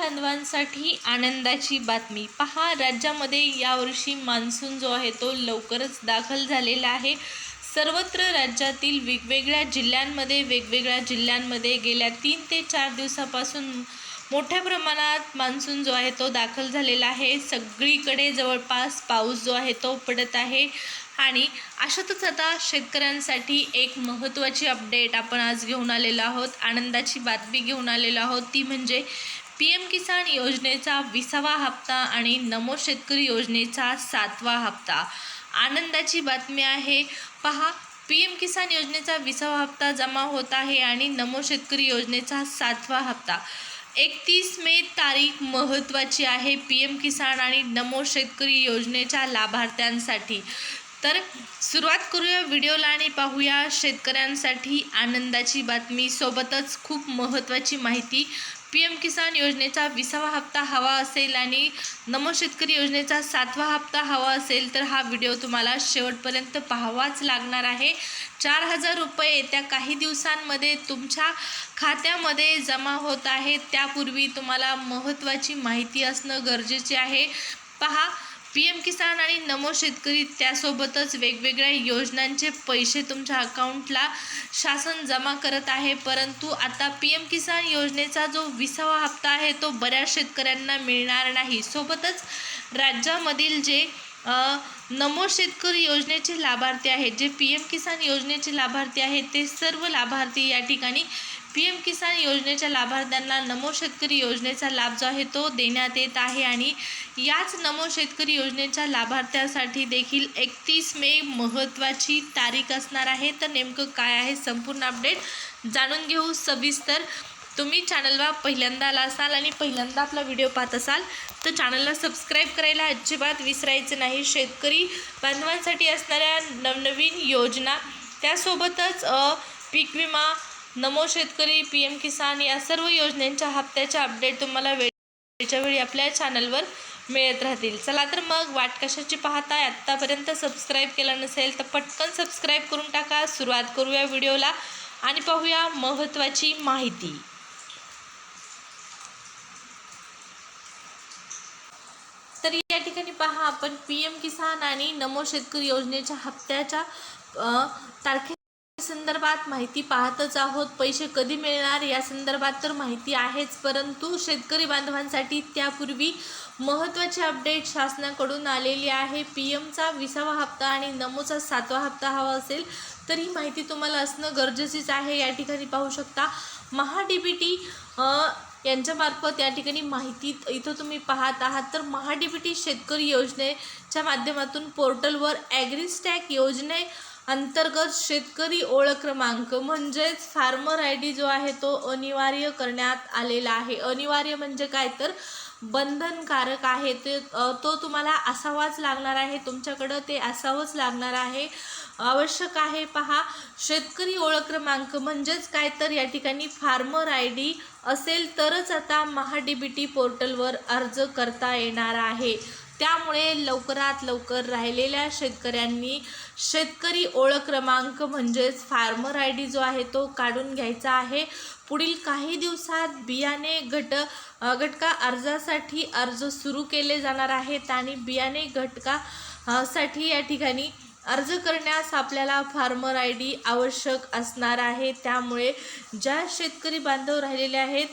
बांधवांसाठी आनंदाची बातमी. पहा राज्यामध्ये यावर्षी मान्सून जो आहे तो लवकरच दाखल झालेला आहे. सर्वत्र राज्यातील वेगवेगळ्या जिल्ह्यांमध्ये वेगवेगळ्या जिल्ह्यांमध्ये गेल्या तीन ते चार दिवसापासून मोठ्या प्रमाणात मान्सून जो आहे तो दाखल झालेला आहे. सगळीकडे जवळपास पाऊस जो आहे तो पडत आहे. आणि अशातच आता शेतकऱ्यांसाठी एक महत्त्वाची अपडेट आपण आज घेऊन आलेलो आहोत. आनंदाची बातमी घेऊन आलेलो आहोत. ती म्हणजे पी एम किसान योजनेचा विसावा हप्ता आणि नमो शेतकरी योजनेचा सातवा हप्ता. आनंदाची बातमी आहे पहा पी एम किसान योजनेचा विसावा हप्ता जमा होत आहे आणि नमो शेतकरी योजनेचा सातवा हप्ता. एकतीस मे तारीख महत्त्वाची आहे पी एम किसान आणि नमो शेतकरी योजनेच्या लाभार्थ्यांसाठी. तर सुरुवात करूया व्हिडिओला आणि पाहूया शेतकऱ्यांसाठी आनंदाची बातमी. सोबतच खूप महत्त्वाची माहिती पी एम किसान योजनेचा विसावा हप्ता हवा असेल आणि नमो शेतकरी योजनेचा सातवा हप्ता हवा असेल तर हा व्हिडिओ तुम्हाला शेवटपर्यंत पाहावाच लागणार आहे. चार हजार रुपये येत्या काही दिवसांमध्ये तुमच्या खात्यामध्ये जमा होत आहेत त्यापूर्वी तुम्हाला महत्त्वाची माहिती असणं गरजेचे आहे. पहा पी एम किसान आणि नमो शेतकरी त्यासोबतच वेगवेगळ्या योजनांचे पैसे तुमच्या अकाउंटला शासन जमा करत आहे. परंतु आता पी एम किसान योजनेचा जो विसावा हप्ता आहे तो बऱ्याच शेतकऱ्यांना मिळणार नाही. सोबतच राज्यामधील जे नमो शेतकरी योजनेचे लाभार्थी आहेत जे पी एम किसान योजनेचे लाभार्थी आहेत ते सर्व लाभार्थी या ठिकाणी पी एम किसान योजनेच्या लाभार्थ्यांना नमो शेतकरी योजनेचा लाभ जो आहे तो देण्यात येत आहे आणि याच नमो शेतकरी योजनेच्या लाभार्थ्यासाठी देखील एकतीस मे महत्त्वाची तारीख असणार आहे. तर नेमकं काय आहे संपूर्ण अपडेट जाणून घेऊ सविस्तर. तुम्ही चॅनलला पहिल्यांदा आला असाल आणि पहिल्यांदा आपला व्हिडिओ पाहत असाल तर चॅनलला सबस्क्राईब करायला अजिबात विसरायचं नाही. शेतकरी बांधवांसाठी असणाऱ्या नवनवीन योजना त्यासोबतच पीक विमा नमो शेतकरी पी एम किसान या सर्व योजनांच्या हप्त्याच्या अपडेट तुम्हाला वेळच्या वेळी आपल्या चॅनलवर मिळत राहतील. चला तर मग वाट कशाची पाहताय? आत्तापर्यंत सबस्क्राईब केलं नसेल तर पटकन सबस्क्राईब करून टाका. सुरुवात करूया व्हिडिओला आणि पाहूया महत्त्वाची माहिती. तर या ठिकाणी पहा आपण पी एम किसान आणि नमो शेतकरी योजनेच्या हप्त्याच्या तारखे संदर्भात माहिती पाहतच आहोत. पैसे कधी मिळणार? या संदर्भात तर माहिती आहेच. परंतु शेतकरी बांधवांसाठी त्यापूर्वी महत्त्वाची अपडेट शासनाकडून आलेली आहे. पी एमचा विसावा हप्ता आणि नमोचा सातवा हप्ता हवा असेल तर ही माहिती तुम्हाला असणं गरजेचीच आहे. या ठिकाणी पाहू शकता महा डी बी टी यांच्यामार्फत या ठिकाणी माहिती इथं तुम्ही पाहत आहात. तर महाडीबीटी टी शेतकरी योजनेच्या माध्यमातून पोर्टलवर ॲग्रीस्टॅक योजने अंतर्गत शेतकरी ओळख क्रमांक म्हणजेच फार्मर आय डी जो आहे तो अनिवार्य करण्यात आलेला आहे. अनिवार्य म्हणजे काय? तर बंधनकारक आहे ते तो तुम्हाला असावाच लागणार आहे. तुमच्याकडं ते असावंच लागणार आहे. आवश्यक आहे पहा शेतकरी ओळख क्रमांक म्हणजेच काय? तर या ठिकाणी फार्मर आय डी असेल तरच आता महाडीबीटी बी टी पोर्टलवर अर्ज करता येणार आहे. त्यामुळे लवकरात लवकर राहिलेल्या शेतकऱ्यांनी शेतकरी ओळख क्रमांक म्हणजेच फार्मर आय डी जो आहे तो काढून घ्यायचा आहे. पुढील काही दिवसात बियाणे घट घटका अर्जासाठी अर्ज सुरू केले जाणार आहेत आणि बियाणे घटका साठी या ठिकाणी अर्ज करण्यास आपल्याला फार्मर आय डी आवश्यक असणार आहे. त्यामुळे ज्या शेतकरी बांधव राहिलेले आहेत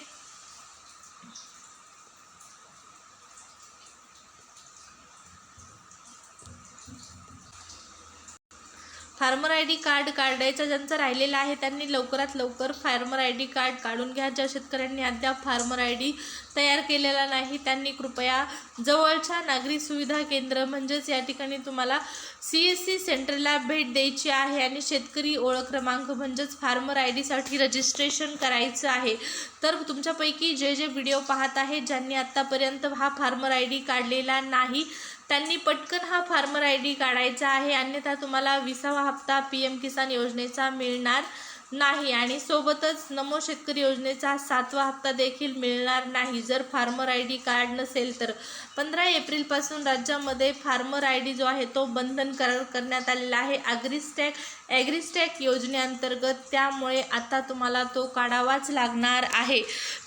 फार्मर आय डी कार्ड काढायचं ज्यांचं राहिलेलं आहे त्यांनी लवकरात लवकर फार्मर आय डी कार्ड काढून घ्या. ज्या शेतकऱ्यांनी अद्याप फार्मर आय डी तयार केलेला नाही त्यांनी कृपया जवळच्या नागरी सुविधा केंद्र म्हणजेच या ठिकाणी तुम्हाला सी एस सी सेंटरला भेट द्यायची आहे आणि शेतकरी ओळख क्रमांक म्हणजेच फार्मर आय डीसाठी रजिस्ट्रेशन करायचं आहे. तर तुमच्यापैकी जे जे व्हिडिओ पाहत आहेत ज्यांनी आत्तापर्यंत हा फार्मर आय डी काढलेला नाही त्यांनी पटकन हा फार्मर आय डी काढायचा आहे. अन्यथा तुम्हाला विसावा हप्ता पी एम किसान योजनेचा मिळणार नाही आणि सोबतच नमो शेतकरी योजनेचा सातवा हप्ता देखील मिळणार नाही. जर फार्मर आय डी कार्ड नसेल तर. पंधरा एप्रिलपासून राज्यामध्ये फार्मर आय डी जो आहे तो बंधन करार करण्यात आलेला आहे. ॲग्रिस्टॅक ॲग्रिस्टॅक योजनेअंतर्गत त्यामुळे आता तुम्हाला तो काढावाच लागणार आहे.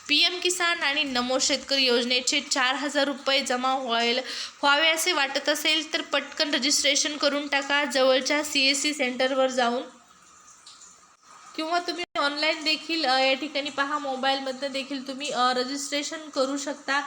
पी एम किसान आणि नमो शेतकरी योजनेचे चार हजार रुपये जमा व्हायला व्हावे असे वाटत असेल तर पटकन रजिस्ट्रेशन करून टाका. जवळच्या सी एस सी सेंटरवर जाऊन किंवा तुम्ही ऑनलाईन देखील या ठिकाणी पहा मोबाईलमधनं देखील तुम्ही रजिस्ट्रेशन करू शकता.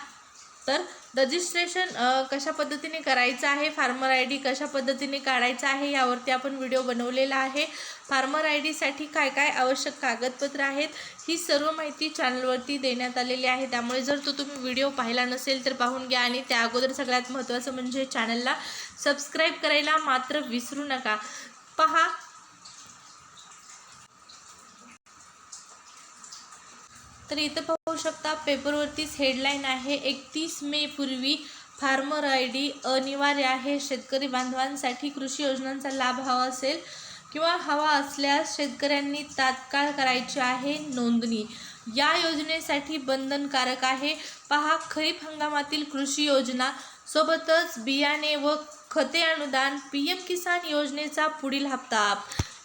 तर रजिस्ट्रेशन कशा पद्धतीने करायचं आहे फार्मर आय डी कशा पद्धतीने काढायचा आहे यावरती आपण व्हिडिओ बनवलेला आहे. फार्मर आय डीसाठी काय काय आवश्यक कागदपत्र आहेत ही सर्व माहिती चॅनलवरती देण्यात आलेली आहे. त्यामुळे जर तो तुम्ही व्हिडिओ पाहिला नसेल तर पाहून घ्या. आणि त्या अगोदर सगळ्यात महत्त्वाचं म्हणजे चॅनलला सबस्क्राईब करायला मात्र विसरू नका. पहा तर इथं पाहू शकता पेपरवरतीच हेडलाईन आहे. एकतीस मे पूर्वी फार्मर आय डी अनिवार्य आहे. शेतकरी बांधवांसाठी कृषी योजनांचा लाभ हवा असेल किंवा हवा असल्यास शेतकऱ्यांनी तात्काळ करायची आहे नोंदणी. या योजनेसाठी बंधनकारक आहे. पहा खरीप हंगामातील कृषी योजना सोबतच बियाणे व खते अनुदान पी एम किसान योजनेचा पुढील हप्ता.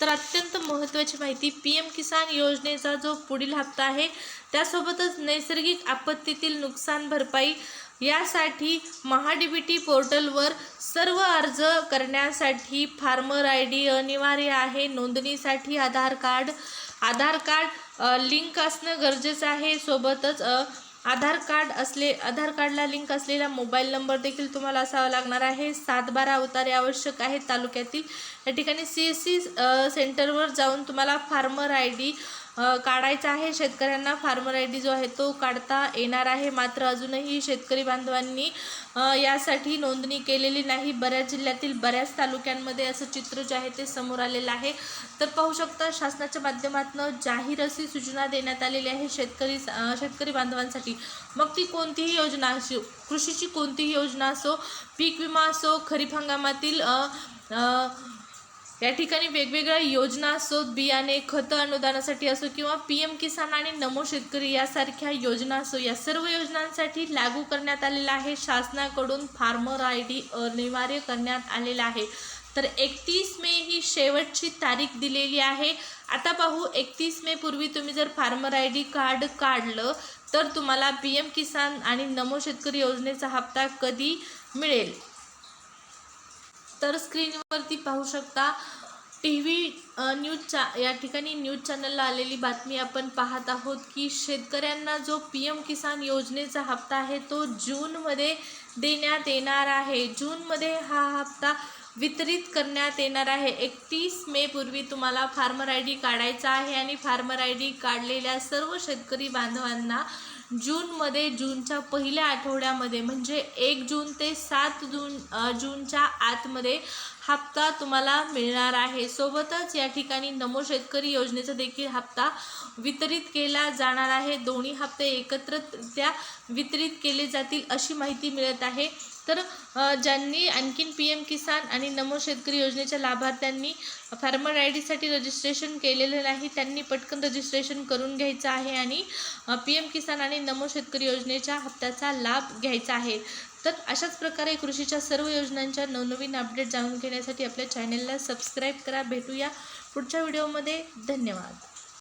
तर अत्यंत महत्त्वाची माहिती पी एम किसान योजनेचा जो पुढील हप्ता आहे त्यासोबतच नैसर्गिक आपत्तीतील नुकसान भरपाई यासाठी महाडीबीटी पोर्टलवर सर्व अर्ज करण्यासाठी फार्मर आय डी अनिवार्य आहे. नोंदणीसाठी Aadhaar card Aadhaar card link असणं गरजेचं आहे. सोबतच आधार कार्ड असले आधार कार्डला लिंक असलेला मोबाईल नंबर देखील तुम्हाला असावा लागणार आहे. सात बारा अवतारे आवश्यक आहेत तालुक्यातील. या ठिकाणी सी एस सी सेंटरवर जाऊन तुम्हाला फार्मर आय डी काढायचा आहे. शेतकऱ्यांना फार्मर आय डी जो आहे तो काढता येणार आहे. मात्र अजूनही शेतकरी बांधवांनी यासाठी नोंदणी केलेली नाही. बऱ्याच जिल्ह्यातील बऱ्याच तालुक्यांमध्ये असं चित्र जे आहे ते समोर आलेलं आहे. तर पाहू शकता शासनाच्या माध्यमातून जाहीर अशी सूचना देण्यात आलेली आहे शेतकरी शेतकरी बांधवांसाठी. मग ती कोणतीही योजना असो कृषीची कोणतीही योजना असो पीक विमा असो खरीप हंगामातील या ठिकाणी वेगवेगळ्या योजना असो बियाणे खतं अनुदानासाठी असो किंवा पी एम किसान आणि नमो शेतकरी यासारख्या योजना असो या सर्व योजनांसाठी लागू करण्यात आलेला आहे. शासनाकडून फार्मर आय डी अनिवार्य करण्यात आलेला आहे. तर एकतीस मे ही शेवटची तारीख दिलेली आहे. आता पाहू एकतीस मे पूर्वी तुम्ही जर फार्मर आय डी कार्ड काढलं तर तुम्हाला पी एम किसान आणि नमो शेतकरी योजनेचा हप्ता कधी मिळेल? तर स्क्रीनवरती पाहू शकता. टी व्ही न्यूज चा या ठिकाणी न्यूज चॅनलला आलेली बातमी आपण पाहत आहोत की शेतकऱ्यांना जो पी एम किसान योजनेचा हप्ता आहे तो जूनमध्ये देण्यात येणार आहे. जूनमध्ये हा हप्ता वितरित करण्यात येणार आहे. एकतीस मे पूर्वी तुम्हाला फार्मर आय डी काढायचा आहे आणि फार्मर आय डी काढलेल्या सर्व शेतकरी बांधवांना जूनमध्ये जूनच्या पहिल्या आठवड्यामध्ये म्हणजे एक जून ते सात जून जूनच्या आतमध्ये हप्ता तुम्हाला मिळणार आहे. सोबतच या ठिकाणी नमो शेतकरी योजनेचा देखील हप्ता वितरित केला जाणार आहे. दोन्ही हप्ते एकत्र त्या वितरित केले जातील अशी माहिती मिळत आहे. तर ज्यांनी आणखीन पी एम किसान आणि नमो शेतकरी योजनेच्या लाभार्थ्यांनी फार्मर आय डीसाठी रजिस्ट्रेशन केलेलं नाही त्यांनी पटकन रजिस्ट्रेशन करून घ्यायचं आहे आणि पी एम किसान आणि नमो शेतकरी योजनेच्या हप्त्याचा लाभ घ्यायचा आहे. तर अशाच प्रकारे कृषीच्या सर्व योजनांच्या नवनवीन अपडेट जाणून घेण्यासाठी आपल्या चॅनलला सबस्क्राईब करा. भेटूया पुढच्या व्हिडिओमध्ये धन्यवाद.